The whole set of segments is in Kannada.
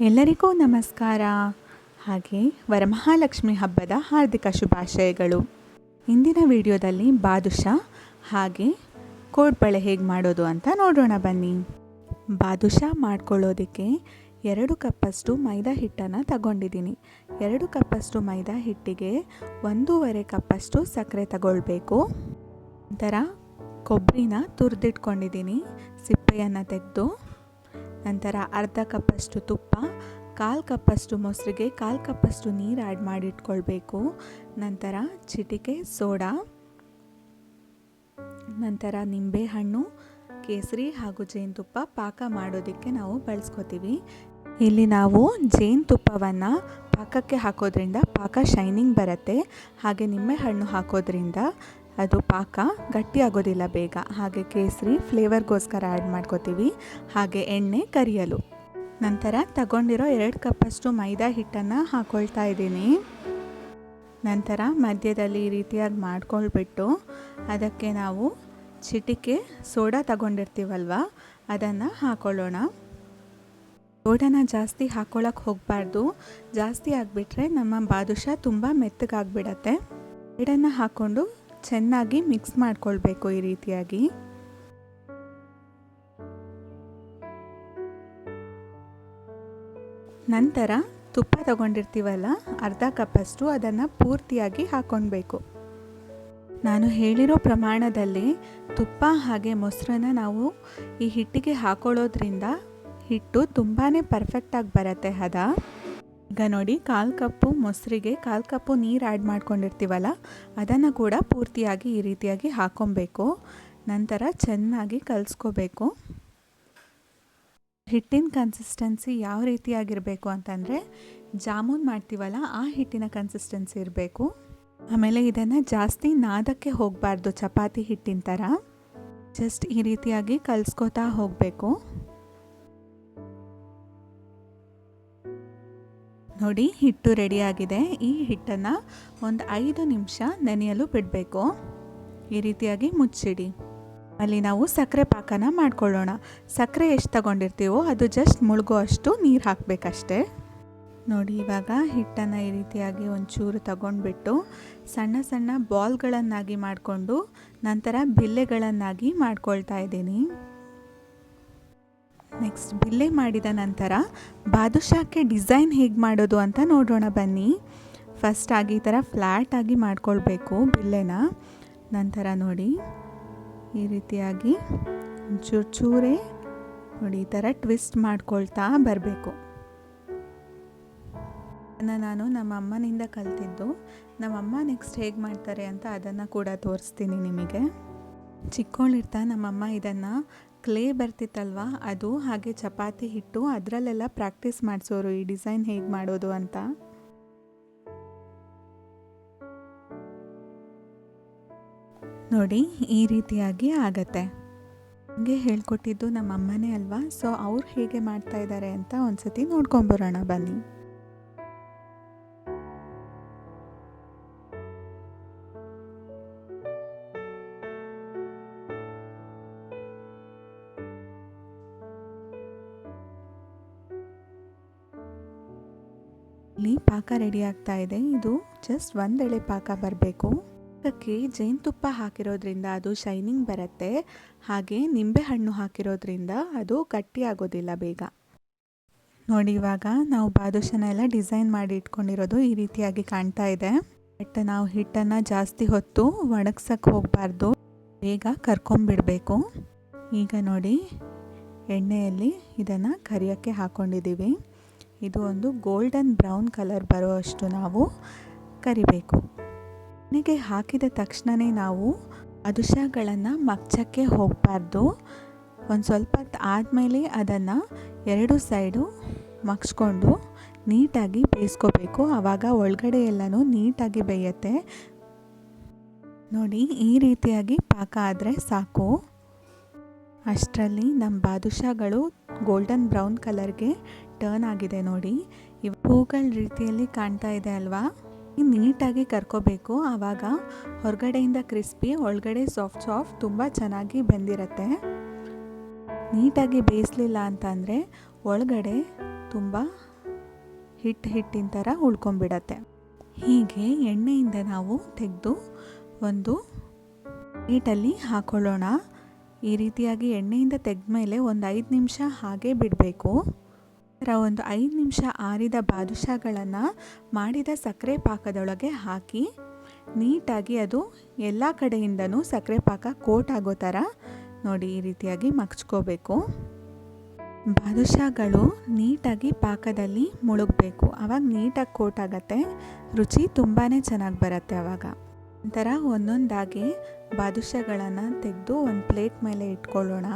ಎಲ್ಲರಿಗೂ ನಮಸ್ಕಾರ. ಹಾಗೆ ವರಮಹಾಲಕ್ಷ್ಮಿ ಹಬ್ಬದ ಹಾರ್ದಿಕ ಶುಭಾಶಯಗಳು. ಇಂದಿನ ವಿಡಿಯೋದಲ್ಲಿ ಬಾದುಷಾ, ಹಾಗೆ ಕೋಡ್ಬಳೆ ಹೇಗೆ ಮಾಡೋದು ಅಂತ ನೋಡೋಣ ಬನ್ನಿ. ಬಾದುಷಾ ಮಾಡ್ಕೊಳ್ಳೋದಕ್ಕೆ ಎರಡು ಕಪ್ಪಷ್ಟು ಮೈದಾ ಹಿಟ್ಟನ್ನು ತಗೊಂಡಿದ್ದೀನಿ. ಎರಡು ಕಪ್ಪಷ್ಟು ಮೈದಾ ಹಿಟ್ಟಿಗೆ ಒಂದೂವರೆ ಕಪ್ಪಷ್ಟು ಸಕ್ಕರೆ ತಗೊಳ್ಬೇಕು. ನಂತರ ಕೊಬ್ಬರಿನ ತುರಿದಿಟ್ಕೊಂಡಿದ್ದೀನಿ. ಸಿಪ್ಪೆಯನ್ನು ತೆಗೆದು ನಂತರ ಅರ್ಧ ಕಪ್ಪಷ್ಟು ತುಪ್ಪ, ಕಾಲು ಕಪ್ಪಷ್ಟು ಮೊಸರಿಗೆ ಕಾಲು ಕಪ್ಪಷ್ಟು ನೀರು ಆ್ಯಡ್ ಮಾಡಿಟ್ಕೊಳ್ಬೇಕು. ನಂತರ ಚಿಟಿಕೆ, ಸೋಡಾ, ನಂತರ ನಿಂಬೆಹಣ್ಣು, ಕೇಸರಿ ಹಾಗೂ ಜೇನುತುಪ್ಪ ಪಾಕ ಮಾಡೋದಕ್ಕೆ ನಾವು ಬಳಸ್ಕೋತೀವಿ. ಇಲ್ಲಿ ನಾವು ಜೇನುತುಪ್ಪವನ್ನು ಪಾಕಕ್ಕೆ ಹಾಕೋದ್ರಿಂದ ಪಾಕ ಶೈನಿಂಗ್ ಬರುತ್ತೆ. ಹಾಗೆ ನಿಂಬೆಹಣ್ಣು ಹಾಕೋದ್ರಿಂದ ಅದು ಪಾಕ ಗಟ್ಟಿಯಾಗೋದಿಲ್ಲ ಬೇಗ. ಹಾಗೆ ಕೇಸರಿ ಫ್ಲೇವರ್ಗೋಸ್ಕರ ಆ್ಯಡ್ ಮಾಡ್ಕೋತೀವಿ. ಹಾಗೆ ಎಣ್ಣೆ ಕರಿಯಲು. ನಂತರ ತಗೊಂಡಿರೋ ಎರಡು ಕಪ್ಪಷ್ಟು ಮೈದಾ ಹಿಟ್ಟನ್ನು ಹಾಕ್ಕೊಳ್ತಾ ಇದ್ದೀನಿ. ನಂತರ ಮಧ್ಯದಲ್ಲಿ ಈ ರೀತಿಯಾಗಿ ಮಾಡ್ಕೊಳ್ಬಿಟ್ಟು ಅದಕ್ಕೆ ನಾವು ಚಿಟಿಕೆ ಸೋಡಾ ತಗೊಂಡಿರ್ತೀವಲ್ವ, ಅದನ್ನು ಹಾಕ್ಕೊಳ್ಳೋಣ ಸೋಡಾನ ಜಾಸ್ತಿ ಹಾಕ್ಕೊಳ್ಳೋಕೆ ಹೋಗಬಾರ್ದು. ಜಾಸ್ತಿ ಆಗಿಬಿಟ್ರೆ ನಮ್ಮ ಬಾದುಷ ತುಂಬ ಮೆತ್ತಗಾಗ್ಬಿಡತ್ತೆ. ಎರಡನ್ನು ಹಾಕ್ಕೊಂಡು ಚೆನ್ನಾಗಿ ಮಿಕ್ಸ್ ಮಾಡ್ಕೊಳ್ಬೇಕು ಈ ರೀತಿಯಾಗಿ. ನಂತರ ತುಪ್ಪ ತಗೊಂಡಿರ್ತೀವಲ್ಲ, ಅರ್ಧ ಕಪ್ಪಷ್ಟು ಅದನ್ನು ಪೂರ್ತಿಯಾಗಿ ಹಾಕ್ಕೊಳ್ಬೇಕು. ನಾನು ಹೇಳಿರೋ ಪ್ರಮಾಣದಲ್ಲಿ ತುಪ್ಪ ಹಾಗೆ ಮೊಸರನ್ನ ನಾವು ಈ ಹಿಟ್ಟಿಗೆ ಹಾಕೊಳ್ಳೋದ್ರಿಂದ ಹಿಟ್ಟು ತುಂಬಾ ಪರ್ಫೆಕ್ಟಾಗಿ ಬರುತ್ತೆ, ಹದ? ಈಗ ನೋಡಿ, ಕಾಲು ಕಪ್ಪು ಮೊಸರಿಗೆ ಕಾಲು ಕಪ್ಪು ನೀರು ಆ್ಯಡ್ ಮಾಡ್ಕೊಂಡಿರ್ತೀವಲ್ಲ, ಅದನ್ನು ಕೂಡ ಪೂರ್ತಿಯಾಗಿ ಈ ರೀತಿಯಾಗಿ ಹಾಕ್ಕೊಬೇಕು ನಂತರ ಚೆನ್ನಾಗಿ ಕಲಿಸ್ಕೋಬೇಕು. ಹಿಟ್ಟಿನ ಕನ್ಸಿಸ್ಟೆನ್ಸಿ ಯಾವ ರೀತಿಯಾಗಿರಬೇಕು ಅಂತಂದರೆ, ಜಾಮೂನ್ ಮಾಡ್ತೀವಲ್ಲ, ಆ ಹಿಟ್ಟಿನ ಕನ್ಸಿಸ್ಟೆನ್ಸಿ ಇರಬೇಕು. ಆಮೇಲೆ ಇದನ್ನು ಜಾಸ್ತಿ ನಾದಕ್ಕೆ ಹೋಗಬಾರ್ದು, ಚಪಾತಿ ಹಿಟ್ಟಿನ ಥರ ಜಸ್ಟ್ ಈ ರೀತಿಯಾಗಿ ಕಲಿಸ್ಕೋತಾ ಹೋಗಬೇಕು. ನೋಡಿ, ಹಿಟ್ಟು ರೆಡಿಯಾಗಿದೆ ಈ ಹಿಟ್ಟನ್ನು ಒಂದು ಐದು ನಿಮಿಷ ನೆನೆಯಲು ಬಿಡಬೇಕು. ಈ ರೀತಿಯಾಗಿ ಮುಚ್ಚಿಡಿ. ಅಲ್ಲಿ ನಾವು ಸಕ್ಕರೆ ಪಾಕನ ಮಾಡ್ಕೊಳ್ಳೋಣ. ಸಕ್ಕರೆ ಎಷ್ಟು ತಗೊಂಡಿರ್ತೀವೋ ಅದು ಜಸ್ಟ್ ಮುಳುಗೋ ಅಷ್ಟು ನೀರು ಹಾಕಬೇಕಷ್ಟೆ. ನೋಡಿ, ಇವಾಗ ಹಿಟ್ಟನ್ನು ಈ ರೀತಿಯಾಗಿ ಒಂಚೂರು ತಗೊಂಡ್ಬಿಟ್ಟು ಸಣ್ಣ ಸಣ್ಣ ಬಾಲ್ಗಳನ್ನಾಗಿ ಮಾಡಿಕೊಂಡು ನಂತರ ಬಿಲ್ಲೆಗಳನ್ನಾಗಿ ಮಾಡ್ಕೊಳ್ತಾ ಇದ್ದೀನಿ. ನೆಕ್ಸ್ಟ್ ಬಿಲ್ಲೆ ಮಾಡಿದ ನಂತರ ಬಾದುಷಾಕ್ಕೆ ಡಿಸೈನ್ ಹೇಗೆ ಮಾಡೋದು ಅಂತ ನೋಡೋಣ ಬನ್ನಿ. ಫಸ್ಟ್ ಆಗಿ ಈ ಥರ ಫ್ಲ್ಯಾಟಾಗಿ ಮಾಡ್ಕೊಳ್ಬೇಕು ಬಿಲ್ಲೆನ. ನಂತರ ನೋಡಿ, ಈ ರೀತಿಯಾಗಿ ಚೂರು ಚೂರೇ ನೋಡಿ ಈ ಥರ ಟ್ವಿಸ್ಟ್ ಮಾಡ್ಕೊಳ್ತಾ ಬರಬೇಕು. ಅದನ್ನು ನಾನು ನಮ್ಮ ಅಮ್ಮನಿಂದ ಕಲ್ತಿದ್ದು. ನಮ್ಮಮ್ಮ ನೆಕ್ಸ್ಟ್ ಹೇಗೆ ಮಾಡ್ತಾರೆ ಅಂತ ಅದನ್ನು ಕೂಡ ತೋರಿಸ್ತೀನಿ ನಿಮಗೆ. ಚಿಕ್ಕವಳಿರ್ತಾ ನಮ್ಮಮ್ಮ ಇದನ್ನು ಕ್ಲೇ ಬರ್ತಿತ್ತಲ್ವ? ಅದು ಹಾಗೆ ಚಪಾತಿ ಹಿಟ್ಟು ಅದರಲ್ಲೆಲ್ಲ ಪ್ರಾಕ್ಟೀಸ್ ಮಾಡಿಸೋರು ಈ ಡಿಸೈನ್ ಹೇಗೆ ಮಾಡೋದು ಅಂತ. ನೋಡಿ, ಈ ರೀತಿಯಾಗಿ ಆಗತ್ತೆ. ಹಂಗೆ ಹೇಳ್ಕೊಟ್ಟಿದ್ದು ನಮ್ಮ ಅಮ್ಮನೇ ಅಲ್ವಾ? ಸೊ ಅವ್ರು ಹೇಗೆ ಮಾಡ್ತಾ ಇದ್ದಾರೆ ಅಂತ ಒಂದ್ಸತಿ ನೋಡ್ಕೊಂಬರೋಣ ಬನ್ನಿ. ಇಲ್ಲಿ ಪಾಕ ರೆಡಿ ಆಗ್ತಾ ಇದೆ. ಇದು ಜಸ್ಟ್ ಒಂದೆಳೆ ಪಾಕ ಬರಬೇಕು. ಅದಕ್ಕೆ ಜೇನುತುಪ್ಪ ಹಾಕಿರೋದ್ರಿಂದ ಅದು ಶೈನಿಂಗ್ ಬರುತ್ತೆ. ಹಾಗೆ ನಿಂಬೆಹಣ್ಣು ಹಾಕಿರೋದ್ರಿಂದ ಅದು ಗಟ್ಟಿ ಆಗೋದಿಲ್ಲ ಬೇಗ. ನೋಡಿ, ಇವಾಗ ನಾವು ಬಾದುಷನ ಎಲ್ಲ ಡಿಸೈನ್ ಮಾಡಿ ಇಟ್ಕೊಂಡಿರೋದು ಈ ರೀತಿಯಾಗಿ ಕಾಣ್ತಾ ಇದೆ. ಬಟ್ ನಾವು ಹಿಟ್ಟನ್ನು ಜಾಸ್ತಿ ಹೊತ್ತು ಒಣಗ್ಸಕ್ಕೆ ಹೋಗಬಾರ್ದು. ಬೇಗ ಕರ್ಕೊಂಬಿಡಬೇಕು ಈಗ ನೋಡಿ, ಎಣ್ಣೆಯಲ್ಲಿ ಇದನ್ನು ಕರಿಯೋಕ್ಕೆ ಹಾಕ್ಕೊಂಡಿದ್ದೀವಿ ಇದು ಒಂದು ಗೋಲ್ಡನ್ ಬ್ರೌನ್ ಕಲರ್ ಬರುವಷ್ಟು ನಾವು ಕರಿಬೇಕು. ಎಣ್ಣೆಗೆ ಹಾಕಿದ ತಕ್ಷಣವೇ ನಾವು ಅದುಷಗಳನ್ನು ಮಗ್ಚಕ್ಕೆ ಹೋಗಬಾರ್ದು. ಒಂದು ಸ್ವಲ್ಪ ಹೊತ್ತು ಆದಮೇಲೆ ಅದನ್ನು ಎರಡು ಸೈಡು ಮಗ್ಸ್ಕೊಂಡು ನೀಟಾಗಿ ಬೇಯಿಸ್ಕೋಬೇಕು. ಆವಾಗ ಒಳಗಡೆ ಎಲ್ಲನೂ ನೀಟಾಗಿ ಬೇಯುತ್ತೆ. ನೋಡಿ, ಈ ರೀತಿಯಾಗಿ ಪಾಕ ಆದರೆ ಸಾಕು. ಅಷ್ಟರಲ್ಲಿ ನಮ್ಮ ಬಾದುಷಾಗಳು ಗೋಲ್ಡನ್ ಬ್ರೌನ್ ಕಲರ್ಗೆ ಟರ್ನ್ ಆಗಿದೆ ನೋಡಿ. ಇವ ಹೂಗಳ ರೀತಿಯಲ್ಲಿ ಕಾಣ್ತಾ ಇದೆ ಅಲ್ವಾ? ನೀಟಾಗಿ ಕರ್ಕೋಬೇಕು. ಆವಾಗ ಹೊರಗಡೆಯಿಂದ ಕ್ರಿಸ್ಪಿ ಒಳಗಡೆ ಸಾಫ್ಟ್ ಸಾಫ್ಟ್ ತುಂಬ ಚೆನ್ನಾಗಿ ಬೆಂದಿರತ್ತೆ. ನೀಟಾಗಿ ಬೇಯಿಸಲಿಲ್ಲ ಅಂತಂದರೆ ಒಳಗಡೆ ತುಂಬ ಹಿಟ್ಟು ಹಿಟ್ಟಿನ ಥರ ಉಳ್ಕೊಂಬಿಡತ್ತೆ ಹೀಗೆ ಎಣ್ಣೆಯಿಂದ ನಾವು ತೆಗೆದು ಒಂದು ನೀಟಲ್ಲಿ ಹಾಕೊಳ್ಳೋಣ. ಈ ರೀತಿಯಾಗಿ ಎಣ್ಣೆಯಿಂದ ತೆಗೆದ ಮೇಲೆ ಒಂದು ಐದು ನಿಮಿಷ ಹಾಗೆ ಬಿಡಬೇಕು. ಥರ ಒಂದು ಐದು ನಿಮಿಷ ಆರಿದ ಬಾದುಷಾಗಳನ್ನು ಮಾಡಿದ ಸಕ್ಕರೆ ಪಾಕದೊಳಗೆ ಹಾಕಿ, ನೀಟಾಗಿ ಅದು ಎಲ್ಲ ಕಡೆಯಿಂದನೂ ಸಕ್ಕರೆ ಪಾಕ ಕೋಟ್ ಆಗೋ ಥರ ನೋಡಿ ಈ ರೀತಿಯಾಗಿ ಮಗ್ಚ್ಕೋಬೇಕು. ಬಾದುಷಾಗಳು ನೀಟಾಗಿ ಪಾಕದಲ್ಲಿ ಮುಳುಗಬೇಕು. ಆವಾಗ ನೀಟಾಗಿ ಕೋಟ್ ಆಗುತ್ತೆ, ರುಚಿ ತುಂಬಾ ಚೆನ್ನಾಗಿ ಬರುತ್ತೆ ಆವಾಗ ನಂತರ ಒಂದೊಂದಾಗಿ ಬಾದುಷಗಳನ್ನು ತೆಗೆದು ಒಂದು ಪ್ಲೇಟ್ ಮೇಲೆ ಇಟ್ಕೊಳ್ಳೋಣ.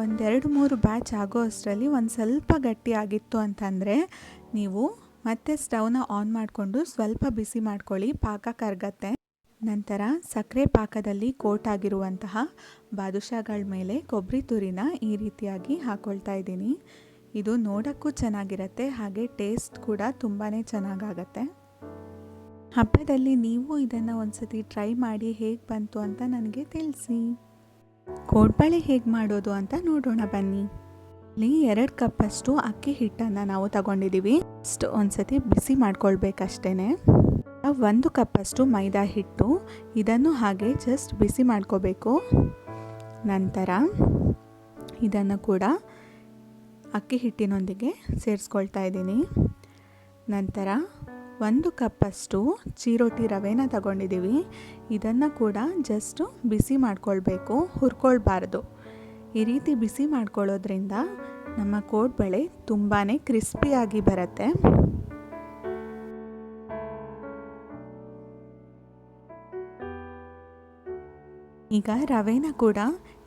ಒಂದೆರಡು ಮೂರು ಬ್ಯಾಚ್ ಆಗೋ ಅಷ್ಟರಲ್ಲಿ ಒಂದು ಸ್ವಲ್ಪ ಗಟ್ಟಿಯಾಗಿತ್ತು ಅಂತಂದರೆ ನೀವು ಮತ್ತೆ ಸ್ಟವ್ನ ಆನ್ ಮಾಡಿಕೊಂಡು ಸ್ವಲ್ಪ ಬಿಸಿ ಮಾಡ್ಕೊಳ್ಳಿ, ಪಾಕ ಕರಗತ್ತೆ. ನಂತರ ಸಕ್ಕರೆ ಪಾಕದಲ್ಲಿ ಕೋಟ್ ಆಗಿರುವಂತಹ ಬಾದುಷಾಗಳ ಮೇಲೆ ಕೊಬ್ಬರಿ ತುರಿನ ಈ ರೀತಿಯಾಗಿ ಹಾಕ್ಕೊಳ್ತಾ ಇದ್ದೀನಿ. ಇದು ನೋಡೋಕ್ಕೂ ಚೆನ್ನಾಗಿರುತ್ತೆ, ಹಾಗೆ ಟೇಸ್ಟ್ ಕೂಡ ತುಂಬಾ ಚೆನ್ನಾಗಾಗತ್ತೆ. ಹಬ್ಬದಲ್ಲಿ ನೀವು ಇದನ್ನು ಒಂದು ಸತಿ ಟ್ರೈ ಮಾಡಿ ಹೇಗೆ ಬಂತು ಅಂತ ನನಗೆ ತಿಳಿಸಿ. ಕೋಡ್ಬಳೆ ಹೇಗೆ ಮಾಡೋದು ಅಂತ ನೋಡೋಣ ಬನ್ನಿ. ಇಲ್ಲಿ ಎರಡು ಕಪ್ಪಷ್ಟು ಅಕ್ಕಿ ಹಿಟ್ಟನ್ನು ನಾವು ತಗೊಂಡಿದ್ದೀವಿ ಅಷ್ಟು ಒಂದ್ಸತಿ ಬಿಸಿ ಮಾಡ್ಕೊಳ್ಬೇಕಷ್ಟೇ ಒಂದು ಕಪ್ಪಷ್ಟು ಮೈದಾ ಹಿಟ್ಟು, ಇದನ್ನು ಹಾಗೆ ಜಸ್ಟ್ ಬಿಸಿ ಮಾಡ್ಕೋಬೇಕು. ನಂತರ ಇದನ್ನು ಕೂಡ ಅಕ್ಕಿ ಹಿಟ್ಟಿನೊಂದಿಗೆ ಸೇರಿಸ್ಕೊಳ್ತಾ ಇದ್ದೀನಿ. ನಂತರ ಒಂದು ಕಪ್ಪಷ್ಟು ಚೀರೋಟಿ ರವೆನ ತಗೊಂಡಿದ್ದೀವಿ. ಇದನ್ನು ಕೂಡ ಜಸ್ಟು ಬಿಸಿ ಮಾಡ್ಕೊಳ್ಬೇಕು, ಹುರ್ಕೊಳ್ಬಾರ್ದು. ಈ ರೀತಿ ಬಿಸಿ ಮಾಡ್ಕೊಳ್ಳೋದ್ರಿಂದ ನಮ್ಮ ಕೋಡ್ಬಳೆ ತುಂಬಾ ಕ್ರಿಸ್ಪಿಯಾಗಿ ಬರುತ್ತೆ. ಈಗ ರವೆನ ಕೂಡ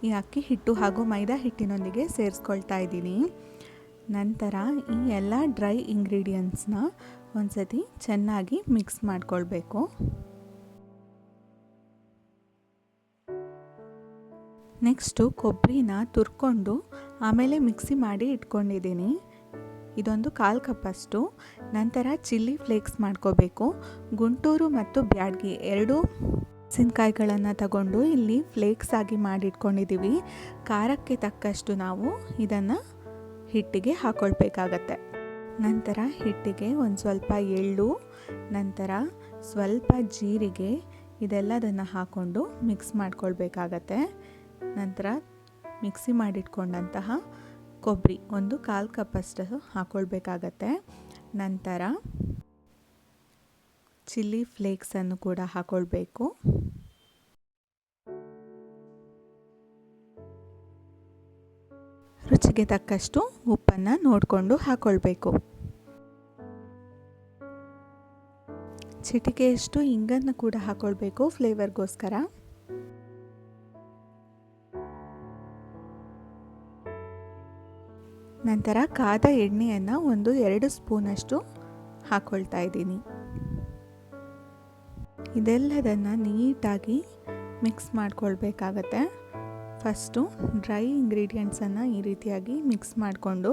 ಈ ಅಕ್ಕಿ ಹಿಟ್ಟು ಹಾಗೂ ಮೈದಾ ಹಿಟ್ಟಿನೊಂದಿಗೆ ಸೇರಿಸ್ಕೊಳ್ತಾ ಇದ್ದೀನಿ. ನಂತರ ಈ ಎಲ್ಲ ಡ್ರೈ ಇಂಗ್ರೀಡಿಯೆಂಟ್ಸ್ನ ಒಂದ್ಸತಿ ಚೆನ್ನಾಗಿ ಮಿಕ್ಸ್ ಮಾಡ್ಕೊಳ್ಬೇಕು. ನೆಕ್ಸ್ಟು ಕೊಬ್ಬರಿನ ತುರ್ಕೊಂಡು ಆಮೇಲೆ ಮಿಕ್ಸಿ ಮಾಡಿ ಇಟ್ಕೊಂಡಿದ್ದೀನಿ. ಇದೊಂದು ಕಾಲು ಕಪ್ಪಷ್ಟು ನಂತರ ಚಿಲ್ಲಿ ಫ್ಲೇಕ್ಸ್ ಮಾಡ್ಕೋಬೇಕು. ಗುಂಟೂರು ಮತ್ತು ಬ್ಯಾಡ್ಗಿ ಎರಡು ಮೆಣಸಿನ್ಕಾಯಿಗಳನ್ನು ತಗೊಂಡು ಇಲ್ಲಿ ಫ್ಲೇಕ್ಸ್ ಆಗಿ ಮಾಡಿಟ್ಕೊಂಡಿದ್ದೀವಿ ಖಾರಕ್ಕೆ ತಕ್ಕಷ್ಟು ನಾವು ಇದನ್ನು ಹಿಟ್ಟಿಗೆ ಹಾಕ್ಕೊಳ್ಬೇಕಾಗತ್ತೆ ನಂತರ ಹಿಟ್ಟಿಗೆ ಒಂದು ಸ್ವಲ್ಪ ಎಳ್ಳು, ನಂತರ ಸ್ವಲ್ಪ ಜೀರಿಗೆ, ಇದೆಲ್ಲದನ್ನು ಹಾಕ್ಕೊಂಡು ಮಿಕ್ಸ್ ಮಾಡ್ಕೊಳ್ಬೇಕಾಗತ್ತೆ. ನಂತರ ಮಿಕ್ಸಿ ಮಾಡಿಟ್ಕೊಂಡಂತಹ ಕೊಬ್ಬರಿ ಒಂದು ಕಾಲು ಕಪ್ಪಷ್ಟು ಹಾಕ್ಕೊಳ್ಬೇಕಾಗತ್ತೆ ನಂತರ ಚಿಲ್ಲಿ ಫ್ಲೇಕ್ಸನ್ನು ಕೂಡ ಹಾಕ್ಕೊಳ್ಬೇಕು ರುಚಿಗೆ ತಕ್ಕಷ್ಟು ಉಪ್ಪನ್ನು ನೋಡಿಕೊಂಡು ಹಾಕ್ಕೊಳ್ಬೇಕು ಚಿಟಿಕೆಯಷ್ಟು ಇಂಗನ್ನು ಕೂಡ ಹಾಕ್ಕೊಳ್ಬೇಕು ಫ್ಲೇವರ್ಗೋಸ್ಕರ. ನಂತರ ಕಾದ ಎಣ್ಣೆಯನ್ನು ಒಂದು ಎರಡು ಸ್ಪೂನಷ್ಟು ಹಾಕ್ಕೊಳ್ತಾ ಇದ್ದೀನಿ. ಇದೆಲ್ಲದನ್ನು ನೀಟಾಗಿ ಮಿಕ್ಸ್ ಮಾಡ್ಕೊಳ್ಬೇಕಾಗತ್ತೆ. ಫಸ್ಟು ಡ್ರೈ ಇಂಗ್ರೀಡಿಯೆಂಟ್ಸನ್ನು ಈ ರೀತಿಯಾಗಿ ಮಿಕ್ಸ್ ಮಾಡಿಕೊಂಡು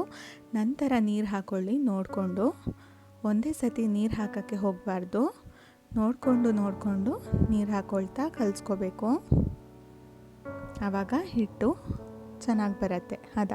ನಂತರ ನೀರು ಹಾಕ್ಕೊಳ್ಳಿ, ನೋಡಿಕೊಂಡು. ಒಂದೇ ಸತಿ ನೀರು ಹಾಕೋಕ್ಕೆ ಹೋಗಬಾರ್ದು. ನೋಡಿಕೊಂಡು ನೋಡಿಕೊಂಡು ನೀರು ಹಾಕ್ಕೊಳ್ತಾ ಕಲಿಸ್ಕೋಬೇಕು. ಆವಾಗ ಹಿಟ್ಟು ಚೆನ್ನಾಗಿ ಬರುತ್ತೆ. ಹದ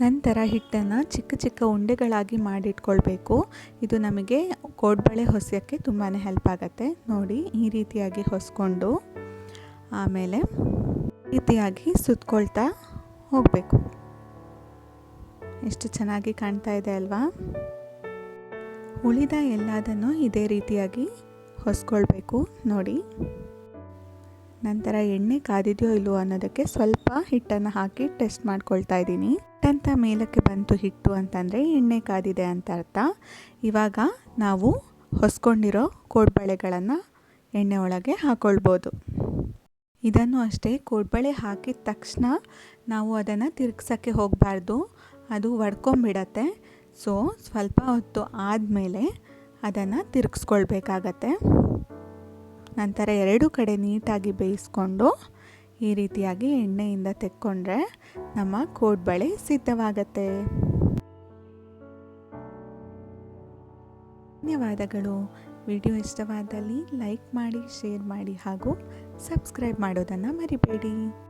ನಂತರ ಹಿಟ್ಟನ್ನು ಚಿಕ್ಕ ಚಿಕ್ಕ ಉಂಡೆಗಳಾಗಿ ಮಾಡಿಟ್ಕೊಳ್ಬೇಕು. ಇದು ನಮಗೆ ಕೋಡ್ಬಳೆ ಹೊಸೆಯೋಕ್ಕೆ ತುಂಬಾ ಹೆಲ್ಪ್ ಆಗುತ್ತೆ. ನೋಡಿ, ಈ ರೀತಿಯಾಗಿ ಹೊಸ್ಕೊಂಡು ಆಮೇಲೆ ರೀತಿಯಾಗಿ ಸುತ್ಕೊಳ್ತಾ ಹೋಗಬೇಕು. ಎಷ್ಟು ಚೆನ್ನಾಗಿ ಕಾಣ್ತಾ ಇದೆ ಅಲ್ವಾ? ಉಳಿದ ಎಲ್ಲದನ್ನು ಇದೇ ರೀತಿಯಾಗಿ ಹೊಸ್ಕೊಳ್ಬೇಕು. ನೋಡಿ, ನಂತರ ಎಣ್ಣೆ ಕಾದಿದೆಯೋ ಇಲ್ಲವೋ ಅನ್ನೋದಕ್ಕೆ ಸ್ವಲ್ಪ ಹಿಟ್ಟನ್ನು ಹಾಕಿ ಟೆಸ್ಟ್ ಮಾಡ್ಕೊಳ್ತಾ ಇದ್ದೀನಿ. ಹಿಟ್ಟಂತ ಮೇಲಕ್ಕೆ ಬಂತು ಹಿಟ್ಟು ಅಂತಂದರೆ ಎಣ್ಣೆ ಕಾದಿದೆ ಅಂತ ಅರ್ಥ. ಇವಾಗ ನಾವು ಹೊಸ್ಕೊಂಡಿರೋ ಕೋಡ್ಬಳೆಗಳನ್ನು ಎಣ್ಣೆ ಒಳಗೆ ಹಾಕ್ಕೊಳ್ಬೋದು ಇದನ್ನು ಅಷ್ಟೇ ಕೋಡ್ಬಳೆ ಹಾಕಿದ ತಕ್ಷಣ ನಾವು ಅದನ್ನು ತಿರುಗ್ಸೋಕ್ಕೆ ಹೋಗಬಾರ್ದು. ಅದು ಒಡ್ಕೊಂಬಿಡತ್ತೆ. ಸೊ, ಸ್ವಲ್ಪ ಹೊತ್ತು ಆದಮೇಲೆ ಅದನ್ನು ತಿರುಗಿಸ್ಕೊಳ್ಬೇಕಾಗತ್ತೆ. ನಂತರ ಎರಡು ಕಡೆ ನೀಟಾಗಿ ಬೇಯಿಸ್ಕೊಂಡು ಈ ರೀತಿಯಾಗಿ ಎಣ್ಣೆಯಿಂದ ತೆಕ್ಕೊಂಡ್ರೆ ನಮ್ಮ ಕೋಡ್ಬಳೆ ಸಿದ್ಧವಾಗತ್ತೆ. ಧನ್ಯವಾದಗಳು. ವಿಡಿಯೋ ಇಷ್ಟವಾದಲ್ಲಿ ಲೈಕ್ ಮಾಡಿ, ಶೇರ್ ಮಾಡಿ ಹಾಗೂ ಸಬ್ಸ್ಕ್ರೈಬ್ ಮಾಡೋದನ್ನು ಮರಿಬೇಡಿ.